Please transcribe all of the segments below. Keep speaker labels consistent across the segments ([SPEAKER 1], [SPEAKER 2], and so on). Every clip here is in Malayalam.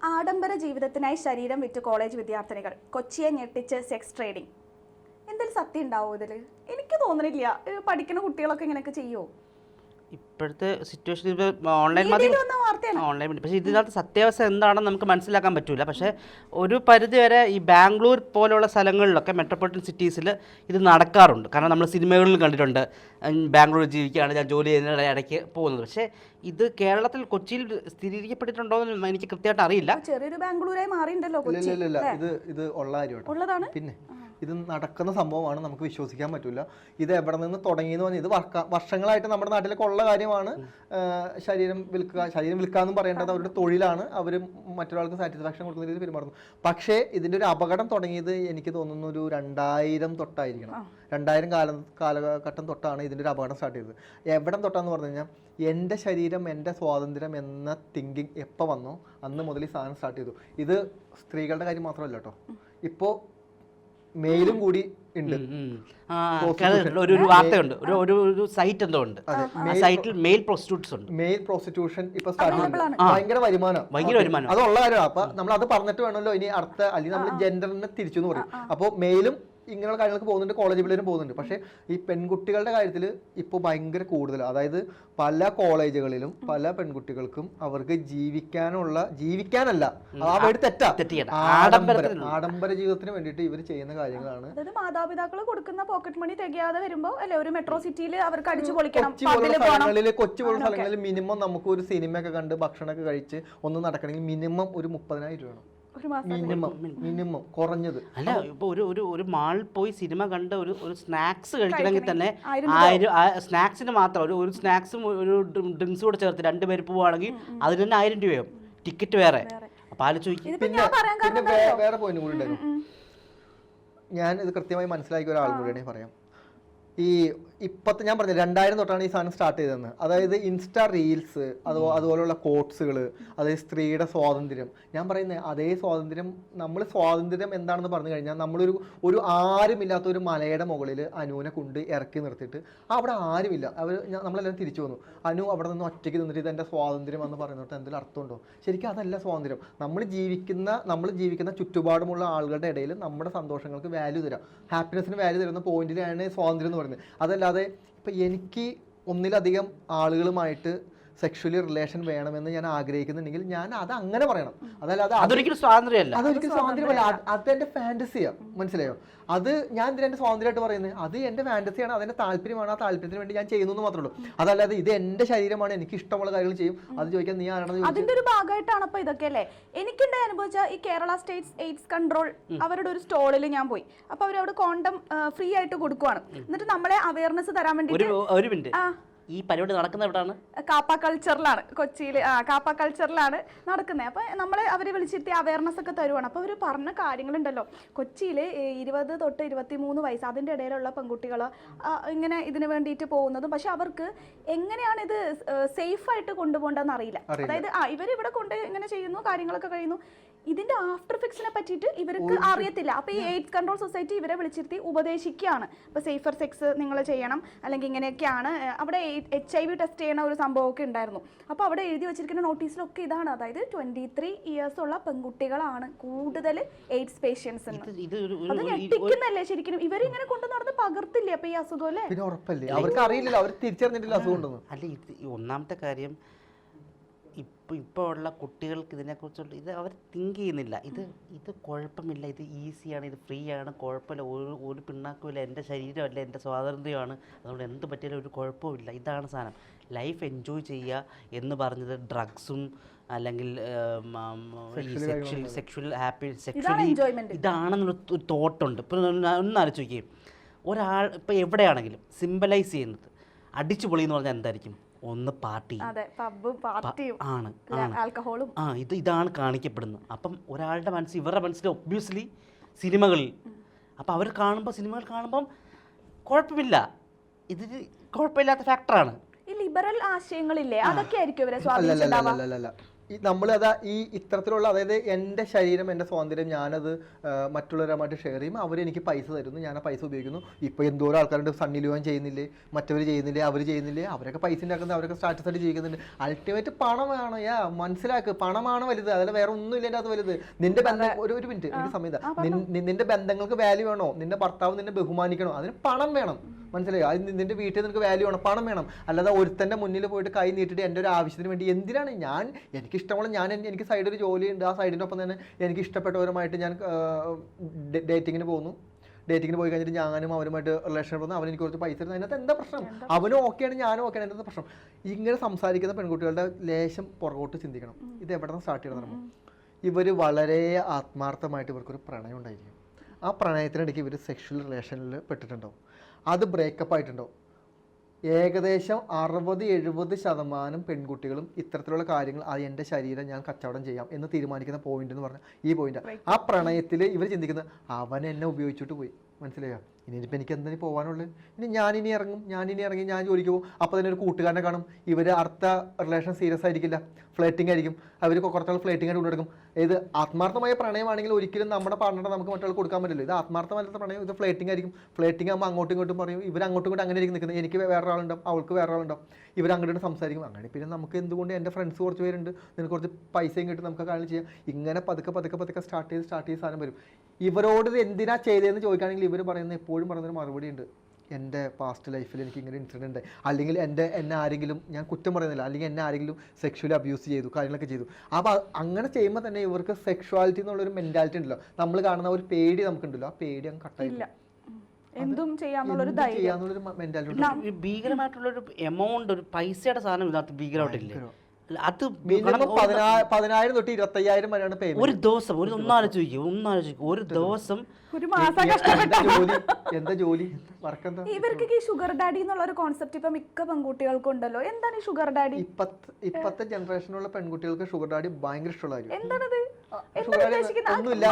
[SPEAKER 1] ആഡംബര ജീവിതത്തിനായി ശരീരം വിറ്റ് കോളേജ് വിദ്യാർത്ഥിനികൾ കൊച്ചിയെ ഞെട്ടിച്ച് സെക്സ് ട്രേഡിംഗ് എന്തെങ്കിലും സത്യം ഉണ്ടാവോ ഇതിൽ എനിക്ക് തോന്നുന്നില്ല പഠിക്കുന്ന കുട്ടികളൊക്കെ ഇങ്ങനെയൊക്കെ ചെയ്യുമോ
[SPEAKER 2] ഇപ്പോഴത്തെ സിറ്റുവേഷൻ ഓൺലൈൻ ഓൺലൈൻ മീഡിയ പക്ഷേ ഇതിനകത്ത് സത്യാവസ്ഥ എന്താണെന്ന് നമുക്ക് മനസ്സിലാക്കാൻ പറ്റില്ല പക്ഷേ ഒരു പരിധിവരെ ഈ ബാംഗ്ലൂർ പോലുള്ള സ്ഥലങ്ങളിലൊക്കെ മെട്രോപൊളിറ്റൻ സിറ്റീസിൽ ഇത് നടക്കാറുണ്ട്. കാരണം നമ്മൾ സിനിമകളിൽ കണ്ടിട്ടുണ്ട്. ബാംഗ്ലൂർ ജീവിക്കുകയാണ് ഞാൻ ജോലി ചെയ്യുന്ന ഇടയ്ക്ക് പോകുന്നത്. പക്ഷേ ഇത് കേരളത്തിൽ കൊച്ചിയിൽ സ്ഥിരീകരിക്കപ്പെട്ടിട്ടുണ്ടോ എന്ന് എനിക്ക് കൃത്യമായിട്ട് അറിയില്ല.
[SPEAKER 1] ചെറിയൊരു ബാംഗ്ലൂരായി മാറിയിട്ടുണ്ടല്ലോ കൊച്ചി.
[SPEAKER 3] ഇല്ല ഇല്ല ഇത് ഇത് ഉള്ള കാര്യമാണ് പിന്നെ ഇത് നടക്കുന്ന സംഭവമാണ് നമുക്ക് വിശ്വസിക്കാൻ പറ്റില്ല ഇത് എവിടെ നിന്ന് തുടങ്ങിയെന്ന് പറഞ്ഞാൽ ഇത് വർക്ക- വർഷങ്ങളായിട്ട് നമ്മുടെ നാട്ടിലൊക്കെ ഉള്ള കാര്യമാണ്. ശരീരം വിൽക്കുക ശരീരം വിൽക്കുക എന്ന് പറയേണ്ടത് അവരുടെ തൊഴിലാണ്. അവർ മറ്റൊരാൾക്ക് സാറ്റിസ്ഫാക്ഷൻ കൊടുക്കുന്ന രീതിയിൽ പെരുമാറുന്നു. പക്ഷേ ഇതിന്റെ ഒരു അപകടം തുടങ്ങിയത് എനിക്ക് തോന്നുന്നു ഒരു രണ്ടായിരം തൊട്ടായിരിക്കണം. രണ്ടായിരം കാലം കാലഘട്ടം തൊട്ടാണ് ഇതിന്റെ ഒരു അപകടം സ്റ്റാർട്ട് ചെയ്തത്. എവിടം തൊട്ടാന്ന് പറഞ്ഞു കഴിഞ്ഞാൽ എന്റെ ശരീരം എന്റെ സ്വാതന്ത്ര്യം എന്ന തിങ്കിങ് എപ്പോൾ വന്നോ അന്ന് മുതൽ ഈ സാധനം സ്റ്റാർട്ട് ചെയ്തു. ഇത് സ്ത്രീകളുടെ കാര്യം മാത്രമല്ല കേട്ടോ ഇപ്പോൾ മെയിലും കൂടി ഉണ്ട്.
[SPEAKER 2] ഒരു ഒരു വാർത്തയുണ്ട്. ഒരു ഒരു ഒരു സൈറ്റ് എന്തോ ഉണ്ട്. ആ സൈറ്റിൽ മെയിൽ പ്രോസ്റ്റിറ്റ്യൂട്ട്സ് ഉണ്ട്.
[SPEAKER 3] മെയിൽ പ്രോസ്റ്റിറ്റ്യൂഷൻ ഇപ്പൊ ഭയങ്കര വരുമാനം.
[SPEAKER 2] ഭയങ്കര വരുമാനം.
[SPEAKER 3] അതുള്ള കാര്യമാണ്. അപ്പൊ നമ്മൾ അത് പറഞ്ഞിട്ട് വേണമല്ലോ ഇനി അടുത്ത അല്ലെങ്കിൽ നമ്മൾ ജെൻഡറിനെ തിരിച്ചു എന്ന് പറയും. അപ്പോൾ മെയിലും ഇങ്ങനെയുള്ള കാര്യങ്ങൾക്ക് പോകുന്നുണ്ട് കോളേജ് പിള്ളേരും പോകുന്നുണ്ട്. പക്ഷേ ഈ പെൺകുട്ടികളുടെ കാര്യത്തിൽ ഇപ്പോൾ ഭയങ്കര കൂടുതൽ. അതായത് പല കോളേജുകളിലും പല പെൺകുട്ടികൾക്കും അവർക്ക് ജീവിക്കാനുള്ള ജീവിക്കാനല്ല ആ വേർഡ് തെറ്റാ. ആഡംബര ആഡംബര ജീവിതത്തിന് വേണ്ടിയിട്ട് ഇവർ ചെയ്യുന്ന കാര്യങ്ങളാണ്.
[SPEAKER 1] അതായത് മാതാപിതാക്കൾ കൊടുക്കുന്ന പോക്കറ്റ് മണി തികയാതെ വരുമ്പോൾ അല്ലെ ഒരു മെട്രോ സിറ്റിയിൽ അവർക്ക് അടിച്ചു പൊളിക്കണം
[SPEAKER 3] സ്ഥലങ്ങളിൽ കൊച്ചി പോലുള്ള സ്ഥലങ്ങളിൽ മിനിമം നമുക്ക് ഒരു സിനിമയൊക്കെ കണ്ട് ഭക്ഷണമൊക്കെ കഴിച്ച് ഒന്ന് നടക്കണമെങ്കിൽ മിനിമം ഒരു മുപ്പതിനായിരം രൂപ വേണം.
[SPEAKER 1] ഒരു മാസം
[SPEAKER 3] മിനിമം മിനിമം കുറഞ്ഞത്.
[SPEAKER 2] അല്ല ഇപ്പൊ ഒരു ഒരു ഒരു മാളിൽ പോയി സിനിമ കണ്ട് ഒരു ഒരു സ്നാക്സ് കഴിക്കണമെങ്കിൽ തന്നെ
[SPEAKER 1] ആയിരം
[SPEAKER 2] സ്നാക്സിന് മാത്രം ഒരു ഒരു സ്നാക്സും ഒരു ഡ്രിങ്ക്സും കൂടെ ചേർത്ത് രണ്ട് പേര് പോവുകയാണെങ്കിൽ അതിന് തന്നെ ആയിരം രൂപയാവും ടിക്കറ്റ് വേറെ. അപ്പൊ ആലോചിച്ച് നോക്കി.
[SPEAKER 3] പിന്നെ പിന്നെ
[SPEAKER 1] കാരണം
[SPEAKER 3] വേറെ പോയിന്റ് കൂടി ഉണ്ടായിരുന്നു. ഞാൻ ഇത് കൃത്യമായി മനസ്സിലാക്കിയ ഒരാൾ കൂടിയാണ് പറയാം ഈ ഇപ്പത്തെ ഞാൻ പറഞ്ഞു രണ്ടായിരം തൊട്ടാണ് ഈ സാധനം സ്റ്റാർട്ട് ചെയ്തതെന്ന്. അതായത് ഇൻസ്റ്റാ റീൽസ് അതോ അതുപോലുള്ള കോട്ട്സുകൾ അതായത് സ്ത്രീയുടെ സ്വാതന്ത്ര്യം. ഞാൻ പറയുന്നത് അതേ സ്വാതന്ത്ര്യം നമ്മൾ സ്വാതന്ത്ര്യം എന്താണെന്ന് പറഞ്ഞു കഴിഞ്ഞാൽ നമ്മളൊരു ഒരു ആരുമില്ലാത്ത ഒരു മലയുടെ മുകളിൽ അനുവിനെ കൊണ്ട് ഇറക്കി നിർത്തിയിട്ട് അവിടെ ആരുമില്ല. അവർ നമ്മളെല്ലാം തിരിച്ചു വന്നു. അനു അവിടെ നിന്ന് ഒറ്റയ്ക്ക് നിന്നിട്ട് ഇതെന്റെ സ്വാതന്ത്ര്യം എന്ന് പറയുന്നത് എന്തെങ്കിലും അർത്ഥമുണ്ടോ? ശരിക്കും അതല്ല സ്വാതന്ത്ര്യം. നമ്മൾ ജീവിക്കുന്ന നമ്മൾ ജീവിക്കുന്ന ചുറ്റുപാടുമുള്ള ആളുകളുടെ ഇടയിൽ നമ്മുടെ സന്തോഷങ്ങൾക്ക് വാല്യൂ തരാം. ഹാപ്പിനെസ്സിന് വാല്യൂ തരുന്ന പോയിന്റിലാണ് സ്വാതന്ത്ര്യം എന്ന് പറയുന്നത്. അതല്ലാതെ ഇപ്പം എനിക്ക് ഒന്നിലധികം ആളുകളുമായിട്ട് സെക്ഷുവലി റിലേഷൻ വേണമെന്ന് ഞാൻ ആഗ്രഹിക്കുന്നുണ്ടെങ്കിൽ ഞാൻ അത് അങ്ങനെ പറയണം. അതല്ലാതെ അത്
[SPEAKER 2] അതൊരിക്കലും സ്വാതന്ത്ര്യമല്ല.
[SPEAKER 3] അതൊരിക്കലും സ്വാതന്ത്ര്യമല്ല. അത് അതെന്റെ ഫാന്റസിയാ മനസ്സിലായോ? അത് ഞാൻ എന്തിനാ എന്റെ സ്വാതന്ത്ര്യമായിട്ട് പറയുന്നത് അത് എന്റെ ഫാന്റസിയാണ് അതെന്റെ താല്പര്യമാണ് ആ താല്പര്യത്തിന് വേണ്ടി ഞാൻ ചെയ്യുന്നു എന്ന് മാത്രമേ ഉള്ളൂ. അതല്ലാതെ ഇത് എന്റെ ശരീരമാണ് എനിക്ക് ഇഷ്ടമുള്ള കാര്യങ്ങൾ ചെയ്യും. അത് ചോദിക്കാൻ നീ ആരാണെന്ന്
[SPEAKER 1] അതിന്റെ ഒരു ഭാഗമായിട്ടാണ് അപ്പൊ ഇതൊക്കെ അല്ലേ? എനിക്കുണ്ടായി അനുഭവിച്ച ഈ കേരള സ്റ്റേറ്റ്സ് എയ്ഡ്സ് കൺട്രോൾ അവരുടെ ഒരു സ്റ്റോളിൽ ഞാൻ പോയി. അപ്പൊ അവരവിടെ കോണ്ടം ഫ്രീ ആയിട്ട് കൊടുക്കുവാണ്. എന്നിട്ട് നമ്മളെ അവയർനെസ് തരാൻ വേണ്ടി
[SPEAKER 2] ഒരു മിനിറ്റ്.
[SPEAKER 1] ആ.
[SPEAKER 2] ഈ പരിപാടി നടക്കുന്ന എവിടെയാണ്?
[SPEAKER 1] കാപ്പ കൾച്ചറിലാണ് കൊച്ചിയിൽ ആ കാപ്പ കൾച്ചറിലാണ് നടക്കുന്നത് അപ്പോൾ നമ്മൾ അവരെ വിളിച്ചിരുത്തി അവയർനെസ് ഒക്കെ തരുവാണ്. അപ്പോൾ അവർ പറഞ്ഞ കാര്യങ്ങളുണ്ടല്ലോ. കൊച്ചിയിൽ ഇരുപത് തൊട്ട് ഇരുപത്തി മൂന്ന് വയസ്സ് അതിന്റെ ഇടയിലുള്ള പെൺകുട്ടികൾ ഇങ്ങനെ ഇതിന് വേണ്ടിയിട്ട് പോകുന്നതും. പക്ഷെ അവർക്ക് എങ്ങനെയാണ് ഇത് സേഫായിട്ട് കൊണ്ടുപോകേണ്ടതെന്ന് അറിയില്ല. അതായത് ആ ഇവർ ഇവിടെ കൊണ്ട് ഇങ്ങനെ ചെയ്യുന്നു കാര്യങ്ങളൊക്കെ കഴിയുന്നു. ഇതിന്റെ ആഫ്റ്റർ ഫിക്സിനെ പറ്റിയിട്ട് ഇവർക്ക് അറിയത്തില്ല. അപ്പൊ ഈ എയ്ഡ്സ് കൺട്രോൾ സൊസൈറ്റി ഇവരെ വിളിച്ചിരുത്തി ഉപദേശിക്കുകയാണ്. ഇപ്പൊ സേഫർ സെക്സ് നിങ്ങൾ ചെയ്യണം അല്ലെങ്കിൽ ഇങ്ങനെയൊക്കെയാണ്. അവിടെ എച്ച് ഐ വി ടെസ്റ്റ് ചെയ്യുന്ന ഒരു സംഭവമൊക്കെ ഉണ്ടായിരുന്നു. അപ്പോൾ അവിടെ എഴുതി വെച്ചിരിക്കുന്ന നോട്ടീസിലൊക്കെ ഇതാണ്. അതായത് ട്വന്റി ത്രീ ഇയേഴ്സ് ഉള്ള പെൺകുട്ടികളാണ് കൂടുതൽ എയ്ഡ്സ് പേഷ്യൻസ് എന്ന്
[SPEAKER 2] ഇത് ഇത് ഒരു
[SPEAKER 1] അത് ഞെട്ടിക്കുന്നല്ലേ ശരിക്കും. ഇവരിങ്ങനെ കൊണ്ടു നടന്ന് പകർത്തില്ലേ അപ്പൊ ഈ അസുഖം അല്ലേ?
[SPEAKER 3] പിന്നെ ഉറപ്പല്ലേ? അവർക്ക് അറിയില്ലല്ലോ. അവർ തിരിച്ചറിഞ്ഞിട്ടില്ല അസുഖം ഉണ്ടെന്ന്.
[SPEAKER 2] അല്ല ഇത് ഒന്നാമത്തെ കാര്യം ഇപ്പോൾ ഇപ്പോൾ ഉള്ള കുട്ടികൾക്ക് ഇതിനെക്കുറിച്ചുള്ള ഇത് അവർ തിങ്ക് ചെയ്യുന്നില്ല. ഇത് ഇത് കുഴപ്പമില്ല. ഇത് ഈസിയാണ് ഇത് ഫ്രീ ആണ്. കുഴപ്പമില്ല. ഒരു ഒരു പിണ്ണാക്കുമില്ല. എന്റെ ശരീരമല്ല. എന്റെ സ്വാതന്ത്ര്യമാണ്. അതുകൊണ്ട് എന്ത് പറ്റിയാലും ഒരു കുഴപ്പമില്ല ഇതാണ് സാധനം ലൈഫ് എൻജോയ് ചെയ്യുക എന്ന് പറഞ്ഞത് ഡ്രഗ്സും അല്ലെങ്കിൽ ഈ sexual sexual happy sexually
[SPEAKER 1] enjoyment
[SPEAKER 2] ഇതാണെന്നൊരു ഒരു തോട്ടുണ്ട് ഇപ്പം ഒന്ന് ആലോചിക്കുകയും ഒരാൾ ഇപ്പം എവിടെയാണെങ്കിലും സിമ്പലൈസ് ചെയ്യുന്നത്. അടിച്ചു പൊളി എന്ന് പറഞ്ഞാൽ എന്തായിരിക്കും? ഒന്ന് പാർട്ടി.
[SPEAKER 1] അതെ പബ്ബും പാർട്ടിയും
[SPEAKER 2] ആണ്
[SPEAKER 1] ആൽക്കഹോളും.
[SPEAKER 2] ആ ഇത് ഇതാണ് കാണിക്കപ്പെടുന്നത്. അപ്പം ഒരാളുടെ മനസ്സിൽ ഇവരുടെ മനസ്സിൽ ഒബ്വിയസ്ലി സിനിമകളിൽ. അപ്പം അവർ കാണുമ്പോൾ സിനിമകൾ കാണുമ്പം കുഴപ്പമില്ല. ഇത് കുഴപ്പമില്ലാത്ത ഫാക്ടറാണ്
[SPEAKER 1] ഈ ലിബറൽ ആശയങ്ങളില്ലേ അതൊക്കെ ആയിരിക്കും ഇവരെ സ്വാധീനിച്ചിട്ടുണ്ടാവുക?
[SPEAKER 3] നമ്മൾ അതാ ഈ ഇത്തരത്തിലുള്ള അതായത് എന്റെ ശരീരം എന്റെ സ്വാതന്ത്ര്യം ഞാനത് മറ്റുള്ളവരുമായിട്ട് ഷെയർ ചെയ്യും. അവരെനിക്ക് പൈസ തരുന്നു ഞാൻ ആ പൈസ ഉപയോഗിക്കുന്നു. ഇപ്പോൾ എന്തോരം ആൾക്കാരുണ്ട് സണ്ണി ലിയോൻ ചെയ്യുന്നില്ലേ മറ്റവർ ചെയ്യുന്നില്ലേ അവർ ചെയ്യുന്നില്ലേ അവരൊക്കെ പൈസ ഉണ്ടാക്കുന്നത് അവരൊക്കെ സ്റ്റാറ്റസ് ആയിട്ട് ജീവിക്കുന്നുണ്ട്. അൾട്ടിമേറ്റ് പണമാണ് യാ മനസ്സിലാക്ക്. പണമാണ് വലുത് അതല്ല വേറെ ഒന്നും ഇല്ല അത് വലുത്. നിന്റെ ബന്ധം ഒരു ഒരു മിനിറ്റ് എനിക്ക് സമയം തരാം. നിൻ- നി- നിന്റെ ബന്ധങ്ങൾക്ക് വാല്യൂ വേണോ? നിന്റെ ഭർത്താവ് നിന്നെ ബഹുമാനിക്കണോ? അതിന് പണം വേണം. മനസ്സിലായോ? അത് നിന്റെ വീട്ടിൽ നിനക്ക് വാല്യൂ വേണം പണം വേണം. അല്ലാതെ ഒരുത്തന്റെ മുന്നിൽ പോയിട്ട് കൈ നീട്ടിട്ട് എന്റെ ഒരു ആവശ്യത്തിന് വേണ്ടി എന്തിനാണ് ഞാൻ എനിക്ക് ഇഷ്ടമുള്ള ഞാൻ എനിക്ക് സൈഡിൽ ഒരു ഉണ്ട് ആ സൈഡിനൊപ്പം തന്നെ എനിക്ക് ഇഷ്ടപ്പെട്ടവരുമായിട്ട് ഞാൻ ഡേറ്റിങ്ങിന് പോകുന്നു. ഡേറ്റിങ്ങിന് പോയി കഴിഞ്ഞിട്ട് ഞാനും അവരുമായിട്ട് റിലേഷൻ പോകുന്നു അവൻ എനിക്ക് കുറച്ച് പൈസ തരുന്നു അതിനകത്ത് എന്താ പ്രശ്നം? അവനും ഓക്കെയാണ് ഞാനും ഓക്കെയാണ്. എന്താ പ്രശ്നം? ഇങ്ങനെ സംസാരിക്കുന്ന പെൺകുട്ടികളുടെ ലേശം പുറകോട്ട് ചിന്തിക്കണം. ഇത് എവിടെ നിന്ന് സ്റ്റാർട്ട് ചെയ്യണം നമ്മൾ ഇവർ വളരെ ആത്മാർത്ഥമായിട്ട് ഇവർക്കൊരു പ്രണയം ഉണ്ടായിരിക്കും. ആ പ്രണയത്തിനിടയ്ക്ക് ഇവർ സെക്ഷൽ റിലേഷനിൽ പെട്ടിട്ടുണ്ടാവും. അത് ബ്രേക്കപ്പ് ആയിട്ടുണ്ടാവും. ഏകദേശം അറുപത് എഴുപത് ശതമാനം പെൺകുട്ടികളും ഇത്തരത്തിലുള്ള കാര്യങ്ങൾ അത് എന്റെ ശരീരം ഞാൻ കച്ചവടം ചെയ്യാം എന്ന് തീരുമാനിക്കുന്ന പോയിന്റ് എന്ന് പറഞ്ഞാൽ ഈ പോയിന്റ് ആ. പ്രണയത്തിൽ ഇവർ ചിന്തിക്കുന്നത് അവൻ എന്നെ ഉപയോഗിച്ചിട്ട് പോയി. മനസ്സിലായോ? ഇനിയിപ്പോൾ എനിക്ക് എന്തിനു പോകാനുള്ളത് ഇനി ഞാനിനി ഇറങ്ങും ഞാനിനി ഇറങ്ങി ഞാൻ ജോലിക്ക് പോകും. അപ്പോൾ തന്നെ ഒരു കൂട്ടുകാരനെ കാണും. ഇവർ അടുത്ത റിലേഷൻ സീരിയസ് ആയിരിക്കില്ല. ഫ്ലേറ്റിംഗ് ആയിരിക്കും. അവർ കുറച്ചാൾ ഫ്ലേറ്റിംഗ് ആയിട്ട് കൊണ്ടെടുക്കും ഇത് ആത്മാർത്ഥമായ പ്രണയമാണെങ്കിൽ ഒരിക്കലും നമ്മുടെ പാർട്ണറെ നമുക്ക് മറ്റൊരാൾ കൊടുക്കാൻ പറ്റില്ല. ഇത് ആത്മാർത്ഥമല്ലാത്ത പ്രണയം ഇത് ഫ്ലേറ്റിംഗ് ആയിരിക്കും. ഫ്ലേറ്റിംഗ് ആകുമ്പോൾ അങ്ങോട്ടും ഇങ്ങോട്ടും പറയും. ഇവർ അങ്ങോട്ടും ഇങ്ങോട്ടും അങ്ങനെ ആയിരിക്കും നിൽക്കുന്നത്. എനിക്ക് വേറെ ആളുണ്ടാവും അവൾക്ക് വേറെ ആളുണ്ടാവും ഇവർ അങ്ങോട്ട് സംസാരിക്കും. അങ്ങനെ പിന്നെ നമുക്ക് എന്തുകൊണ്ട് എന്റെ ഫ്രണ്ട്സ് കുറച്ച് പേരുണ്ട്. നിനക്ക് കുറച്ച് പൈസയും കിട്ടും. നമുക്ക് കാര്യം ചെയ്യാം. ഇങ്ങനെ പതുക്കെ പതുക്കെ പതുക്കെ സ്റ്റാർട്ട് ചെയ്ത് സ്റ്റാർട്ട് ചെയ്ത് സാധനം വരും. ഇവരോട് ഇത് എന്തിനാ ചെയ്തതെന്ന് ചോദിക്കുകയാണെങ്കിൽ ഇവർ പറയുന്നത് എപ്പോഴും പറയുന്നൊരു മറുപടി ഉണ്ട് എന്റെ പാസ്റ്റ് ലൈഫിൽ എനിക്ക് ഇങ്ങനെ ഇൻസിഡന്റ് ഉണ്ട് അല്ലെങ്കിൽ എന്റെ എന്നെ ആരെങ്കിലും ഞാൻ കുറ്റം പറയുന്നില്ല. അല്ലെങ്കിൽ എന്നെ ആരെങ്കിലും സെക്ഷുവലി അബ്യൂസ് ചെയ്തു കാര്യങ്ങളൊക്കെ ചെയ്തു. അപ്പോൾ അങ്ങനെ ചെയ്യുമ്പോൾ തന്നെ ഇവർക്ക് സെക്ഷുവാലിറ്റി എന്നുള്ളൊരു മെന്റാലിറ്റി ഉണ്ടല്ലോ. നമ്മൾ കാണുന്ന ഒരു പേടി നമുക്കുണ്ടല്ലോ. ആ പേടി അങ്ങ്
[SPEAKER 1] കട്ടായില്ല എന്തും ചെയ്യാന്നുള്ളൊരു
[SPEAKER 3] ഭീകരമായിട്ടുള്ള
[SPEAKER 1] ധൈര്യം.
[SPEAKER 2] ഈ ഭീകരമായിട്ടുള്ളൊരു എമൗണ്ട് ഒരു പൈസയുടെ സാധനം ഇതിനകത്ത് ഭീകരമായിട്ടില്ലേ? അത്
[SPEAKER 3] പതിനായിരം തൊട്ട് ഇരുപത്തയ്യായിരം വരെയാണ് പേയ്മെന്റ്
[SPEAKER 2] ഒരു ദിവസം ഒരു ഒന്നാലോചിക്കും ഒന്നാലോചിക്കും ഒരു ദിവസം
[SPEAKER 1] ഒരു മാസം കഷ്ടപ്പെട്ട
[SPEAKER 3] ജോലി? എന്താ ജോലി? വർക്ക് എന്താ
[SPEAKER 1] ഇവർക്ക് ഈ ഷുഗർ ഡാഡി എന്നുള്ള ഒരു കോൺസെപ്റ്റ് ഇപ്പൊ മിക്ക പെൺകുട്ടികൾക്കും ഉണ്ടല്ലോ. എന്താണ് ഈ ഷുഗർ ഡാഡി
[SPEAKER 3] ഇപ്പത്തെ ജനറേഷനുള്ള പെൺകുട്ടികൾക്ക് ഷുഗർ ഡാഡി ഭയങ്കര ഇഷ്ടമുള്ള
[SPEAKER 1] എന്താണത്?
[SPEAKER 3] ഷുഗർ
[SPEAKER 1] എന്താണ്
[SPEAKER 3] ഡാഡി? ഒന്നുമില്ല.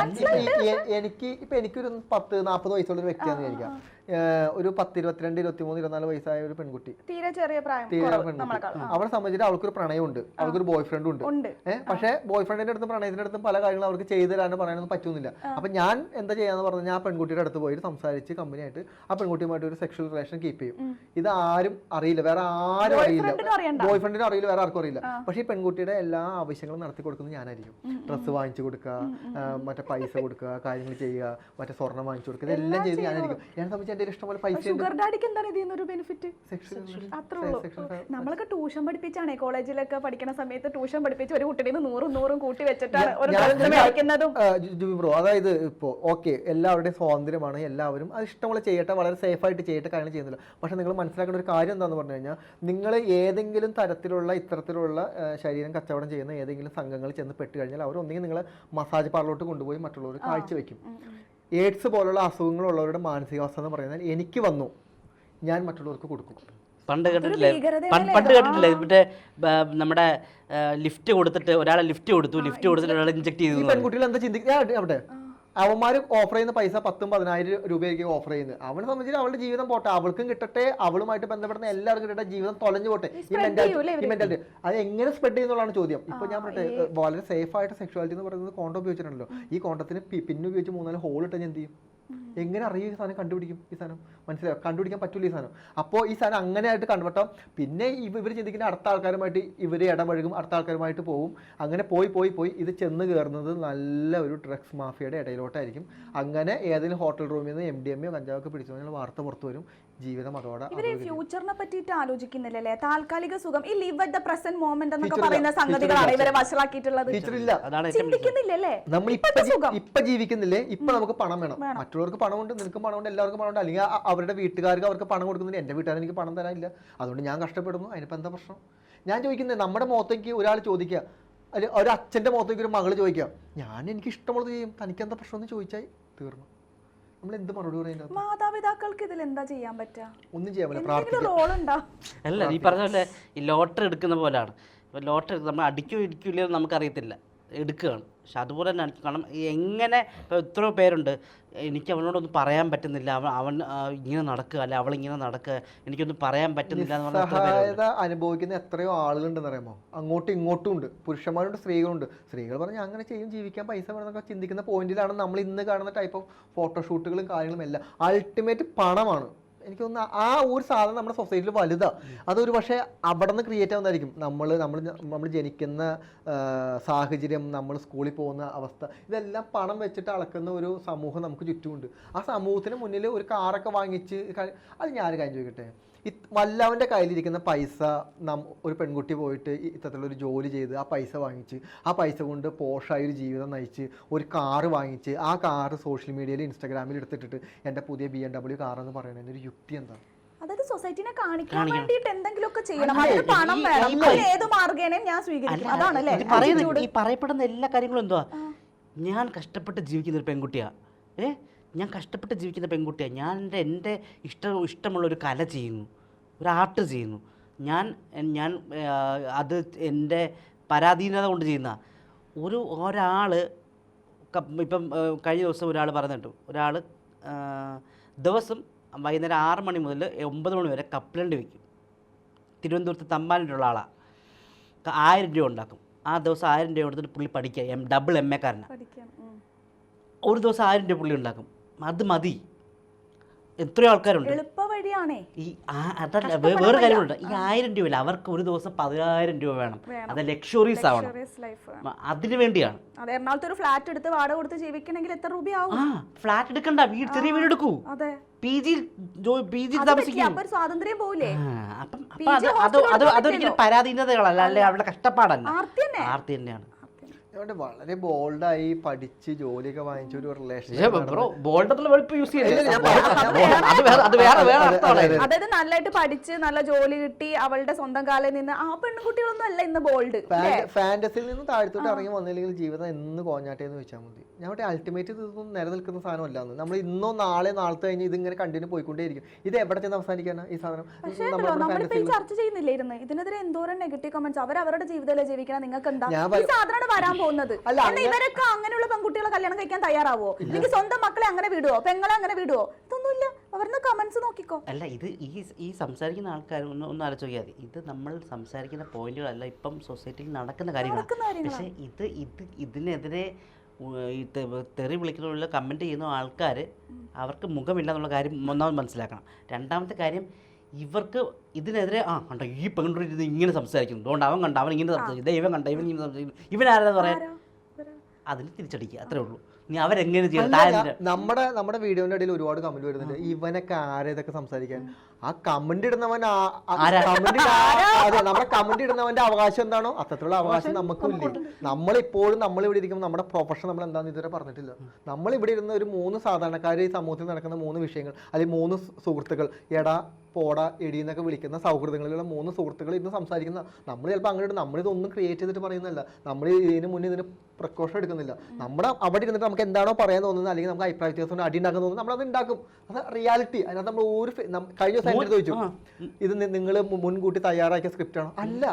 [SPEAKER 3] എനിക്ക് ഇപ്പൊ എനിക്കൊരു പത്ത് നാൽപ്പത് വയസ്സുള്ള ഒരു വ്യക്തിയാണ് വിചാരിക്കാം. ഒരു പത്ത് ഇരുപത്തിരണ്ട് ഇരുപത്തിമൂന്ന് ഇരുപത്തിനാല് വയസ്സായ ഒരു പെൺകുട്ടി.
[SPEAKER 1] തീരെ ചെറിയ പ്രായം
[SPEAKER 3] തീരെ പെൺകുട്ടി. അവളെ സംബന്ധിച്ചിട്ട് അവൾക്കൊരു പ്രണയമുണ്ട്. അവൾക്കൊരു ബോയ് ഫ്രണ്ടും ഉണ്ട്. ഏഹ് പക്ഷേ ബോയ് ഫ്രണ്ടിന്റെ അടുത്തും പ്രണയത്തിന്റെ അടുത്തും പല കാര്യങ്ങളും അവർക്ക് ചെയ്തു തരാനും പറയാനൊന്നും പറ്റുന്നില്ല. അപ്പൊ ഞാൻ എന്താ ചെയ്യാന്ന് പറഞ്ഞാൽ ആ പെൺകുട്ടിയുടെ അടുത്ത് പോയിട്ട് സംസാരിച്ച് കമ്പനിയായിട്ട് ആ പെൺകുട്ടിയുമായിട്ട് ഒരു സെക്ഷൽ റിലേഷൻ കീപ്പ് ചെയ്യും. ഇത് ആരും അറിയില്ല. വേറെ ആരും അറിയില്ല. ബോയ് ഫ്രണ്ടിനും അറിയില്ല. വേറെ ആർക്കും അറിയില്ല. പക്ഷേ ഈ പെൺകുട്ടിയുടെ എല്ലാ ആവശ്യങ്ങളും നടത്തി കൊടുക്കുന്നത് ഞാനായിരിക്കും. ഡ്രസ്സ് വാങ്ങിച്ചു കൊടുക്കുക മറ്റേ പൈസ കൊടുക്കുക കാര്യങ്ങൾ ചെയ്യുക മറ്റേ സ്വർണം വാങ്ങിച്ചു കൊടുക്കുക ഇതെല്ലാം ചെയ്ത് ഞാനായിരിക്കും. ഞാൻ സംബന്ധിച്ച് എന്റെ ഇഷ്ടംപോലെ പൈസ
[SPEAKER 1] ഷുഗർ ഡാഡിക്ക് എന്താണ് ഇതിൽ നിന്നൊരു ബെനിഫിറ്റ് അത്രേ ഉള്ളൂ. നമ്മളൊക്കെ ട്യൂഷൻ പഠിപ്പിച്ചാണേ. കോളേജിലൊക്കെ പഠിക്കുന്ന സമയത്ത് ട്യൂഷൻ പഠിപ്പിച്ച് ഒരു കുട്ടിയിൽ നിന്ന് നൂറും നൂറും കൂട്ടി വെച്ചിട്ടാണ് ഒരു
[SPEAKER 3] ബ്രോ അതായത് ഇപ്പോൾ ഓക്കെ എല്ലാവരുടെയും സ്വാതന്ത്ര്യമാണ് എല്ലാവരും അത് ഇഷ്ടമുള്ള ചെയ്യട്ടെ വളരെ സേഫ് ആയിട്ട് ചെയ്യട്ടെ കാര്യം ചെയ്യുന്നില്ല പക്ഷെ നിങ്ങൾ മനസ്സിലാക്കേണ്ട ഒരു കാര്യം എന്താണെന്ന് പറഞ്ഞു കഴിഞ്ഞാൽ നിങ്ങൾ ഏതെങ്കിലും തരത്തിലുള്ള ഇത്തരത്തിലുള്ള ശരീരം കച്ചവടം ചെയ്യുന്ന ഏതെങ്കിലും സംഘങ്ങൾ ചെന്ന് പെട്ട് കഴിഞ്ഞാൽ അവർ ഒന്നെങ്കിൽ നിങ്ങളെ മസാജ് പാർലോട്ട് കൊണ്ടുപോയി മറ്റുള്ളവർ കാഴ്ചവെക്കും എയ്ഡ്സ് പോലുള്ള അസുഖങ്ങളുള്ളവരുടെ മാനസികാവസ്ഥ എന്ന് പറയുന്നത് എനിക്ക് വന്നു. ഞാൻ മറ്റുള്ളവർക്ക് കൊടുക്കും.
[SPEAKER 2] പണ്ട് കേട്ടിട്ടില്ലേ? പണ്ട് കേട്ടിട്ടില്ലേ? മറ്റേ നമ്മുടെ ലിഫ്റ്റ് കൊടുത്തിട്ട് ഒരാളെ ലിഫ്റ്റ് കൊടുത്തു. ലിഫ്റ്റ് കൊടുത്തിട്ട് ഒരാളെ ഇഞ്ചെക്ട്
[SPEAKER 3] ഈ
[SPEAKER 2] ചെയ്തു.
[SPEAKER 3] പെൺകുട്ടികൾ എന്താ ചിന്തിക്കുക അവിടെ. അവന്മാർ ഓഫർ ചെയ്യുന്ന പൈസ പത്തും പതിനായിരം രൂപയായിരിക്കും ഓഫർ ചെയ്യുന്നത്. അവളെ സംബന്ധിച്ച് അവളുടെ ജീവിതം പോട്ടെ അവൾക്കും കിട്ടട്ടെ അവളുമായിട്ട് ബന്ധപ്പെടുന്ന എല്ലാവർക്കും കിട്ടട്ടെ ജീവിതം തൊലഞ്ഞു പോട്ടെ ഈ മെന്റാലിറ്റി ഈ മെന്റാലിറ്റി അത് എങ്ങനെ സ്പ്രെഡ് ചെയ്യുന്നുള്ളതാണ് ചോദ്യം. ഇപ്പൊ ഞാൻ പറയട്ടെ വളരെ സേഫ് ആയിട്ട് സെക്ഷുവാലിറ്റി എന്ന് പറയുന്നത് കോണ്ടം ഉപയോഗിച്ചിട്ടുണ്ടല്ലോ. ഈ കോണ്ടത്തിന് പിന്നെ ഉപയോഗിച്ച് മൂന്നാൽ ഹോൾ ഇട്ടാൽ എന്ത് ചെയ്യും? എങ്ങനെ അറിയും ഈ സാധനം കണ്ടുപിടിക്കും? ഈ സാധനം മനസ്സിലാവും കണ്ടുപിടിക്കാൻ പറ്റില്ല ഈ സാധനം. അപ്പോൾ ഈ സാധനം അങ്ങനെയായിട്ട് ആയിട്ട് കണ്ടുപെട്ടാൽ പിന്നെ ഇവ ഇവർ ചിന്തിക്കുന്ന അടുത്ത ആൾക്കാരുമായിട്ട് ഇവർ ഇടപഴകും അടുത്ത ആൾക്കാരുമായിട്ട് പോകും അങ്ങനെ പോയി പോയി പോയി ഇത് ചെന്ന് കയറുന്നത് നല്ല ഒരു ഡ്രഗ്സ് മാഫിയയുടെ ഇടയിലോട്ടായിരിക്കും. അങ്ങനെ ഏതെങ്കിലും ഹോട്ടൽ റൂമിൽ നിന്ന് എം ഡി എം എ കഞ്ചാവൊക്കെ പിടിച്ചു വാർത്ത പുറത്തു വരും. ജീവിതം അതോടെ
[SPEAKER 1] ഇവർ ഫ്യൂച്ചറിനെ പറ്റിയിട്ട് ആലോചിക്കുന്നില്ലല്ലേ താൽക്കാലിക സുഖം. ഈ live at the present moment എന്നൊക്കെ പറയുന്ന സംഗതികളാണ്. ഇവരെ വഷളാക്കിയിട്ടുള്ളത്. ചിന്തിക്കുന്നില്ലല്ലേ
[SPEAKER 3] നമ്മൾ ഇപ്പൊ ജീവിക്കുന്നില്ലേ? ഇപ്പൊ നമുക്ക് പണം വേണം. മറ്റുള്ളവർക്ക് പണമുണ്ട് നിനക്കും പണമുണ്ട് എല്ലാവർക്കും പണമുണ്ട്. അല്ലെങ്കിൽ അവരുടെ വീട്ടുകാർക്ക് അവർക്ക് പണം കൊടുക്കുന്നില്ല എന്റെ വീട്ടുകാർ എനിക്ക് പണം തരാനില്ല. അതുകൊണ്ട് ഞാൻ കഷ്ടപ്പെടുന്നു. അതിനിപ്പോ എന്താ പ്രശ്നം? ഞാൻ ചോദിക്കുന്നത് നമ്മുടെ മുഖത്തേക്ക് ഒരാൾ ചോദിക്കുക. അല്ലെ ഒരു അച്ഛന്റെ മുഖത്തേക്ക് ഒരു മകൾ ചോദിക്കുക. ഞാൻ എനിക്ക് ഇഷ്ടമുള്ളത് ചെയ്യും. തനിക്ക് എന്താ പ്രശ്നം? എന്ന് ചോദിച്ചാൽ തീർന്നു. എന്ത് മറുപടി പറയുന്നത്
[SPEAKER 1] മാതാപിതാക്കൾക്ക് ഇതിൽ എന്താ ചെയ്യാൻ പറ്റുക
[SPEAKER 3] ഒന്നും ചെയ്യാൻ പറ്റില്ല. പ്രാർത്ഥിക്കുക
[SPEAKER 1] റോൾ ഉണ്ടോ
[SPEAKER 2] അല്ല നീ പറഞ്ഞ പോലെ ഈ ലോട്ടറി എടുക്കുന്ന പോലെയാണ് ഇപ്പൊ ലോട്ടറി നമ്മൾ അടിക്കോ ഇടിക്കില്ലയോ നമുക്ക് നമുക്കറിയത്തില്ല. എടുക്കുകയാണ്. പക്ഷെ അതുപോലെ തന്നെ എനിക്ക് കാരണം എങ്ങനെ ഇപ്പോൾ എത്രയോ പേരുണ്ട്. എനിക്ക് അവനോടൊന്നും പറയാൻ പറ്റുന്നില്ല. അവൻ അവൻ ഇങ്ങനെ നടക്കുക അല്ലെ അവളിങ്ങനെ നടക്കുക. എനിക്കൊന്നും പറയാൻ പറ്റുന്നില്ല എന്ന്
[SPEAKER 3] പറഞ്ഞാൽ അനുഭവിക്കുന്ന എത്രയോ ആളുകളുണ്ടെന്ന് പറയുമ്പോൾ അങ്ങോട്ടും ഇങ്ങോട്ടും ഉണ്ട്. പുരുഷന്മാരുണ്ട് സ്ത്രീകളുണ്ട്. സ്ത്രീകൾ പറഞ്ഞാൽ അങ്ങനെ ചെയ്യും ജീവിക്കാൻ പൈസ വേണമെന്നൊക്കെ ചിന്തിക്കുന്ന പോയിന്റിലാണ് നമ്മൾ ഇന്ന് കാണുന്ന ടൈപ്പ് ഓഫ് ഫോട്ടോഷൂട്ടുകളും കാര്യങ്ങളും എല്ലാം. അൾട്ടിമേറ്റ് പണമാണ്. എനിക്ക് തോന്നുന്നു ആ ഒരു സാധനം നമ്മുടെ സൊസൈറ്റിയിൽ വലുതാ. അതൊരു പക്ഷേ അവിടെ നിന്ന് ക്രിയേറ്റ് ആവുന്നതായിരിക്കും നമ്മൾ നമ്മൾ നമ്മൾ ജനിക്കുന്ന സാഹചര്യം നമ്മൾ സ്കൂളിൽ പോകുന്ന അവസ്ഥ ഇതെല്ലാം പണം വെച്ചിട്ട് അളക്കുന്ന ഒരു സമൂഹം നമുക്ക് ചുറ്റുമുണ്ട്. ആ സമൂഹത്തിന് മുന്നിൽ ഒരു കാറൊക്കെ വാങ്ങിച്ച് അത് ഞാൻ കാര്യം ചോദിക്കട്ടെ? വല്ലവന്റെ കയ്യിലിരിക്കുന്ന പൈസ നം ഒരു പെൺകുട്ടി പോയിട്ട് ഇത്തരത്തിലൊരു ജോലി ചെയ്ത് ആ പൈസ വാങ്ങിച്ച് ആ പൈസ കൊണ്ട് പോഷായ ഒരു ജീവിതം നയിച്ച് ഒരു കാറ് വാങ്ങിച്ച് ആ കാറ് സോഷ്യൽ മീഡിയയിൽ ഇൻസ്റ്റാഗ്രാമിൽ എടുത്തിട്ടിട്ട് എന്റെ പുതിയ ബി എം ഡബ്ല്യു കാറെന്ന് പറയുന്നതിന് ഒരു യുക്തി എന്താണ്
[SPEAKER 1] അതായത് സൊസൈറ്റിനെ കാണിക്കാൻ
[SPEAKER 2] വേണ്ടിട്ട്
[SPEAKER 1] വേണ്ടിയിട്ട് എന്തെങ്കിലുമൊക്കെ ചെയ്യണം? അതിന് പണം വേണം. ഏത് മാർഗേനയും ഞാൻ സ്വീകരിക്കും. അതാണല്ലേ?
[SPEAKER 2] അല്ലേ ഈ പറയപ്പെടുന്ന എല്ലാ കാര്യങ്ങളും എന്തുവാ? ഞാൻ കഷ്ടപ്പെട്ട് ജീവിക്കുന്ന ഒരു പെൺകുട്ടിയാ. ഏ? ഞാൻ കഷ്ടപ്പെട്ട് ജീവിക്കുന്ന പെൺകുട്ടിയാണ് ഞാൻ എന്റെ എന്റെ ഇഷ്ട ഇഷ്ടമുള്ള ഒരു കല ചെയ്യുന്നു. ഒരു ആർട്ട് ചെയ്യുന്നു. ഞാൻ ഞാൻ അത് എന്റെ പരാധീനത കൊണ്ട് ചെയ്യുന്ന. ഒരു ഒരാൾ ഇപ്പം കഴിഞ്ഞ ദിവസം ഒരാൾ പറഞ്ഞിട്ടു. ഒരാൾ ദിവസം വൈകുന്നേരം ആറ് മണി മുതൽ ഒമ്പത് മണി വരെ കപ്പലണ്ടി വയ്ക്കും തിരുവനന്തപുരത്ത് തമ്പാനിട്ടുള്ള ആളാണ് ആയിരം രൂപ ഉണ്ടാക്കും. ആ ദിവസം ആയിരം രൂപ കൊടുത്തിട്ട് പുള്ളി പഠിക്കുക എം ഡബിൾ എം
[SPEAKER 1] എ കാരനാണ്.
[SPEAKER 2] ഒരു ദിവസം ആയിരം രൂപ പുള്ളി ഉണ്ടാക്കും. അത് മതി. എത്രയോ ആൾക്കാരുണ്ട്. ഈ അതല്ല വേറെ കാര്യമുണ്ട്. ഈ ആയിരം രൂപയില്ല അവർക്ക് ഒരു ദിവസം പതിനായിരം രൂപ വേണം. അത് ലക്ഷറീസ് ആവണം. അതിന് വേണ്ടിയാണ്.
[SPEAKER 1] എറണാകുളത്ത് ഒരു ഫ്ലാറ്റ് എടുത്ത് വാടക കൊടുത്ത് ജീവിക്കണമെങ്കിൽ എത്ര രൂപയാവും?
[SPEAKER 2] ആ ഫ്ലാറ്റ് എടുക്കണ്ട. വീട് ചെറിയ വീട് എടുക്കൂ. പി ജി പി ജി
[SPEAKER 1] സ്വാതന്ത്ര്യം പോവില്ലേ?
[SPEAKER 2] ആ, അപ്പം അത് അതൊരിക്കലും. പരാധീനതകളല്ല അല്ലെ? അവളുടെ കഷ്ടപ്പാടല്ല.
[SPEAKER 1] ആർത്തി
[SPEAKER 2] തന്നെയാണ്.
[SPEAKER 3] അതുകൊണ്ട് വളരെ ബോൾഡായി പഠിച്ച് ജോലിയൊക്കെ വാങ്ങിച്ച ഒരു റിലേഷൻ.
[SPEAKER 1] അതായത് നല്ലായിട്ട് പഠിച്ച് നല്ല ജോലി കിട്ടി അവളുടെ സ്വന്തം കാലിൽ നിന്ന് ആ പെൺകുട്ടികളൊന്നും അല്ല ഇന്ന് ബോൾഡ്
[SPEAKER 3] ഫാന്റസിയിൽ നിന്ന് താഴ്ത്തോട്ട് ഇറങ്ങി വന്നില്ലെങ്കിൽ ജീവിതം എന്ന് കോഞ്ഞാട്ടേന്ന് വെച്ചാൽ മതി. ഞാൻ അൾട്ടിമേറ്റ് ഇതൊന്നും നിലനിൽക്കുന്ന സാധനമല്ല നമ്മൾ ഇന്നോ നാളെ നാളത്തെ കഴിഞ്ഞ് ഇതിങ്ങനെ കണ്ടിന്യൂ പോയിക്കൊണ്ടേയിരിക്കും. ഇത് എവിടെ ചെന്ന് അവസാനിക്കാനാ ഈ സാധനം?
[SPEAKER 1] നമ്മളിപ്പോ ചർച്ച ചെയ്യുന്നില്ലായിരുന്നു ഇതിനെതിരെ എന്തോരം നെഗറ്റീവ് കമന്റ്സ് അവർ അവരുടെ ജീവിതത്തിലെ ജീവിക്കണം നിങ്ങൾക്ക് എന്താ സാധനം വരാൻ പോകുന്നത്. ഇവരൊക്കെ അങ്ങനെയുള്ള പെൺകുട്ടികളെ കല്യാണം കഴിക്കാൻ തയ്യാറാവോ? എനിക്ക് സ്വന്തം മക്കളെ അങ്ങനെ വിടുവോ? പെങ്ങളെ അങ്ങനെ വിടുവോ? ഇതൊന്നുമില്ല. അവരുടെ കമന്റ്സ് നോക്കിക്കോ.
[SPEAKER 2] അല്ല ഇത് ഈ ഈ സംസാരിക്കുന്ന ആൾക്കാർ ഒന്ന് ഒന്ന് ഇത് നമ്മൾ സംസാരിക്കുന്ന പോയിന്റുകളല്ല ഇപ്പം സൊസൈറ്റിയിൽ നടക്കുന്ന
[SPEAKER 1] കാര്യങ്ങൾ
[SPEAKER 2] പക്ഷെ ഇത് ഇത് ഇതിനെതിരെ ഈ തെറി വിളിക്കുന്ന കമന്റ് ചെയ്യുന്ന ആൾക്കാർ അവർക്ക് മുഖമില്ല എന്നുള്ള കാര്യം ഒന്നാമത് മനസ്സിലാക്കണം. രണ്ടാമത്തെ കാര്യം ഇവർക്ക് ഇതിനെതിരെ ആ കണ്ടോ ഈ പെൺകുട്ടി ഇങ്ങനെ സംസാരിക്കുന്നു. അതുകൊണ്ട് അവൻ കണ്ട അവൻ ഇങ്ങനെ സംസാരിക്കും ദേ ഇവൻ കണ്ട ഇവൻ ഇങ്ങനെ സംസാരിക്കുന്നു. ഇവൻ ആരാന്ന് പറയാൻ? അതിന് തിരിച്ചടിക്കുക അത്രേ ഉള്ളൂ. നീ അവരെങ്ങനെ ചെയ്യണം
[SPEAKER 3] നമ്മുടെ നമ്മുടെ വീഡിയോന്റെ ഇടയിൽ ഒരുപാട് കമന്റ് വരുന്നുണ്ട്. ഇവനൊക്കെ ആരാ ഇതൊക്കെ സംസാരിക്കാൻ? ആ കമന്റ് ഇടുന്നവൻ കമന്റ് നമ്മുടെ കമന്റ് ഇടുന്നവന്റെ അവകാശം എന്താണോ? അത്തരത്തിലുള്ള അവകാശം നമുക്കും ഇല്ലേ? നമ്മളിപ്പോഴും നമ്മൾ ഇവിടെ ഇരിക്കുമ്പോൾ നമ്മുടെ പ്രൊഫഷൻ നമ്മൾ എന്താണെന്ന് ഇതുവരെ പറഞ്ഞിട്ടില്ല. നമ്മൾ ഇവിടെ ഇരുന്ന ഒരു മൂന്ന് സാധാരണക്കാർ ഈ സമൂഹത്തിൽ നടക്കുന്ന മൂന്ന് വിഷയങ്ങൾ അല്ലെങ്കിൽ മൂന്ന് സുഹൃത്തുക്കൾ. എടാ പോട എടി എന്നൊക്കെ വിളിക്കുന്ന സൗഹൃദങ്ങളിലുള്ള മൂന്ന് സുഹൃത്തുക്കൾ ഇന്ന് സംസാരിക്കുന്ന നമ്മൾ ചിലപ്പോൾ അങ്ങനെ നമ്മളിതൊന്നും ക്രിയേറ്റ് ചെയ്തിട്ട് പറയുന്നില്ല നമ്മൾ ഇതിന് മുന്നേ ഇതിന് പ്രിക്കോഷൻ എടുക്കുന്നില്ല. നമ്മുടെ അവിടെ ഇരുന്നിട്ട് നമുക്ക് എന്താണോ പറയാൻ തോന്നുന്നത് അല്ലെങ്കിൽ നമുക്ക് അഭിപ്രായ വ്യത്യാസം അടി ഉണ്ടാക്കാൻ തോന്നുന്നത് നമ്മളത് ഉണ്ടാക്കും. അത് റിയാലിറ്റി അതിനകത്ത് നമ്മൾ ഒരു കഴിഞ്ഞ ദിവസം എന്റെ ചോദിച്ചു ഇത് നിങ്ങൾ മുൻകൂട്ടി തയ്യാറാക്കിയ സ്ക്രിപ്റ്റ് ആണോ? അല്ല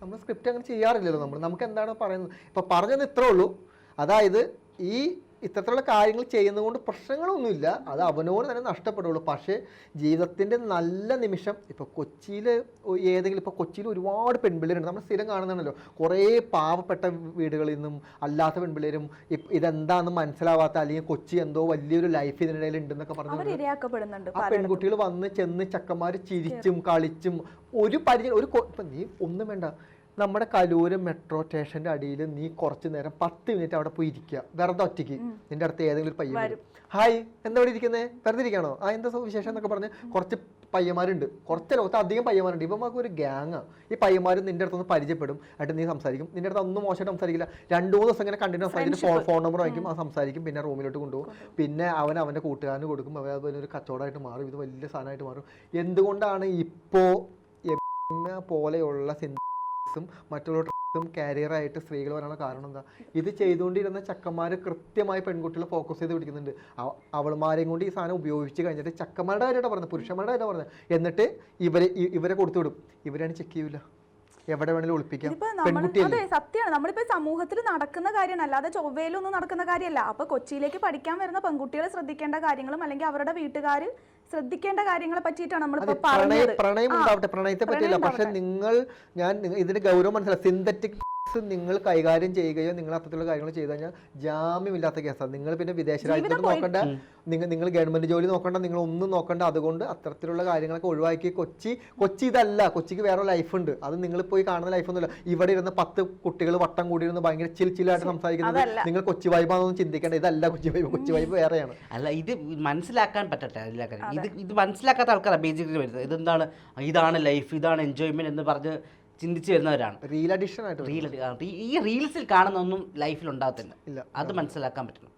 [SPEAKER 3] നമ്മൾ സ്ക്രിപ്റ്റ് അങ്ങനെ ചെയ്യാറില്ലല്ലോ നമ്മൾ. നമുക്ക് എന്താണോ പറയുന്നത്? ഇപ്പൊ പറഞ്ഞത് ഇത്രേ ഉള്ളൂ. അതായത് ഈ ഇത്തരത്തിലുള്ള കാര്യങ്ങൾ ചെയ്യുന്നതുകൊണ്ട് പ്രശ്നങ്ങളൊന്നുമില്ല. അത് അവനോട് തന്നെ നഷ്ടപ്പെടുള്ളൂ. പക്ഷേ ജീവിതത്തിന്റെ നല്ല നിമിഷം ഇപ്പോൾ കൊച്ചിയിൽ ഏതെങ്കിലും ഇപ്പോൾ കൊച്ചിയിൽ ഒരുപാട് പെൺപിള്ളേരുണ്ട്. നമ്മൾ സ്ഥിരം കാണുന്നതാണല്ലോ. കുറേ പാവപ്പെട്ട വീടുകളിൽ നിന്നും അല്ലാത്ത പെൺപിള്ളേരും ഇതെന്താണെന്ന് മനസ്സിലാവാത്ത അല്ലെങ്കിൽ കൊച്ചി എന്തോ വലിയൊരു ലൈഫ് ഇതിനിടയിൽ ഉണ്ടെന്നൊക്കെ പറഞ്ഞു ആ പെൺകുട്ടികൾ വന്ന് ചെന്ന് ചക്കന്മാർ ചിരിച്ചും കളിച്ചും ഒരു പരിചയം ഒരു നീ ഒന്നും വേണ്ട. നമ്മുടെ കലൂര് മെട്രോ സ്റ്റേഷന്റെ അടിയിൽ നീ കുറച്ച് നേരം പത്ത് മിനിറ്റ് അവിടെ പോയി ഇരിക്കുക. വെറുതെ ഒറ്റയ്ക്ക്. നിന്റെ അടുത്ത് ഏതെങ്കിലും ഒരു പയ്യൻ വരും. ഹായ് എന്താ ഇവിടെ ഇരിക്കുന്നേ? വെറുതെ ഇരിക്കണോ ആ എന്താ വിശേഷം എന്നൊക്കെ പറഞ്ഞ് കുറച്ച് പയ്യന്മാരുണ്ട്. കുറച്ച് ലോകത്ത് അധികം പയ്യന്മാരുണ്ട്. ഇപ്പം നമുക്ക് ഒരു ഗ്യാങ്ങാ ഈ പയ്യന്മാർ നിന്റെ അടുത്തൊന്ന് പരിചയപ്പെടും. ആയിട്ട് നീ സംസാരിക്കും. നിന്റെ അടുത്ത് ഒന്നും മോശമായിട്ട് സംസാരിക്കില്ല. രണ്ടു മൂന്ന് ദിവസം ഇങ്ങനെ കണ്ടിന്യൂസ് ആയിട്ട് ഫോൺ ഫോൺ നമ്പർ വാങ്ങിക്കും. ആ സംസാരിക്കും. പിന്നെ റൂമിലോട്ട് കൊണ്ടുപോകും. പിന്നെ അവൻ അവന്റെ കൂട്ടുകാരന് കൊടുക്കും. അവൻ അതുപോലെ ഒരു കച്ചവടമായിട്ട് മാറും. ഇത് വലിയ സാധനമായിട്ട് മാറും. എന്തുകൊണ്ടാണ് ഇപ്പോൾ പോലെയുള്ള സിൻസും മറ്റുള്ള ഡ്രസ്സും കാരിയറായിട്ട് സ്ത്രീകൾ വരാനുള്ള കാരണം എന്താ? ഇത് ചെയ്തുകൊണ്ടിരുന്ന ചക്കന്മാർ കൃത്യമായി പെൺകുട്ടികളെ ഫോക്കസ് ചെയ്ത് പിടിക്കുന്നുണ്ട്. അവ- അവൾമാരെയും കൊണ്ട് ഈ സാധനം ഉപയോഗിച്ച് കഴിഞ്ഞിട്ട് ചക്കന്മാരുടെ കാര്യമായിട്ട് പറഞ്ഞത് പുരുഷന്മാരുടെ കാര്യമാണ് പറഞ്ഞത്. എന്നിട്ട് ഇവരെ ഇവരെ കൊടുത്തു വിടും. ഇവരാണ് ചെക്ക് ചെയ്യൂല. എവിടെ വേണേലും ഒളിപ്പിക്കാം.
[SPEAKER 1] അതെ സത്യമാണ് നമ്മളിപ്പോ സമൂഹത്തിൽ നടക്കുന്ന കാര്യമാണ്. അല്ലാതെ ചൊവ്വയിലൊന്നും നടക്കുന്ന കാര്യമല്ല. അപ്പൊ കൊച്ചിയിലേക്ക് പഠിക്കാൻ വരുന്ന പെൺകുട്ടികളെ ശ്രദ്ധിക്കേണ്ട കാര്യങ്ങളും അല്ലെങ്കിൽ അവരുടെ വീട്ടുകാർ ശ്രദ്ധിക്കേണ്ട കാര്യങ്ങളെ പറ്റിയിട്ടാണ് നമ്മൾ
[SPEAKER 3] പ്രണയം ഉണ്ടാവട്ടെ പ്രണയത്തെ പറ്റിയില്ല. പക്ഷെ നിങ്ങൾ ഞാൻ ഇതിന് ഇതിന്റെ ഗൗരവം മനസ്സിലായി സിന്തറ്റിക് നിങ്ങൾ കൈകാര്യം ചെയ്യുകയോ നിങ്ങൾ അത്തരത്തിലുള്ള കാര്യങ്ങൾ ചെയ്തു കഴിഞ്ഞാൽ ജാമ്യമില്ലാത്ത കേസാണ് നിങ്ങൾ പിന്നെ വിദേശ രാജ്യത്ത് നോക്കണ്ട. നിങ്ങൾ നിങ്ങൾ ഗവൺമെന്റ് ജോലി നോക്കണ്ട നിങ്ങൾ ഒന്നും നോക്കണ്ട. അതുകൊണ്ട് അത്തരത്തിലുള്ള കാര്യങ്ങളൊക്കെ ഒഴിവാക്കി കൊച്ചി കൊച്ചി ഇതല്ല. കൊച്ചിക്ക് വേറെ ലൈഫ് ഉണ്ട്. അത് നിങ്ങൾ പോയി കാണുന്ന ലൈഫ് ലൈഫൊന്നുമില്ല ഇവിടെ ഇരുന്ന് പത്ത് കുട്ടികൾ വട്ടം കൂടി ഇരുന്ന് ഭയങ്കര ചിൽ ചില്ലായിട്ട് സംസാരിക്കുന്നത്. നിങ്ങൾ കൊച്ചി വൈബാണെന്നൊന്നും ചിന്തിക്കേണ്ട. ഇതല്ല കൊച്ചി വൈബ് കൊച്ചി വൈബ് വേറെയാണ്.
[SPEAKER 2] അല്ല ഇത് മനസ്സിലാക്കാൻ പറ്റട്ടെ ഇത് ഇത് മനസ്സിലാക്കാത്ത ആൾക്കാരാണ് ബേസിക്കലി വരുന്നത്. ഇതെന്താണ്? ഇതാണ് ലൈഫ് ഇതാണ് എൻജോയ്മെന്റ് എന്ന് പറഞ്ഞ് ചിന്തിച്ച് വരുന്നവരാണ്.
[SPEAKER 3] റീൽ അഡിഷൻ ആയിട്ട്
[SPEAKER 2] റീൽ ഈ റീൽസിൽ കാണുന്ന ഒന്നും ലൈഫിൽ ഉണ്ടാകത്തില്ല. അത് മനസ്സിലാക്കാൻ പറ്റണം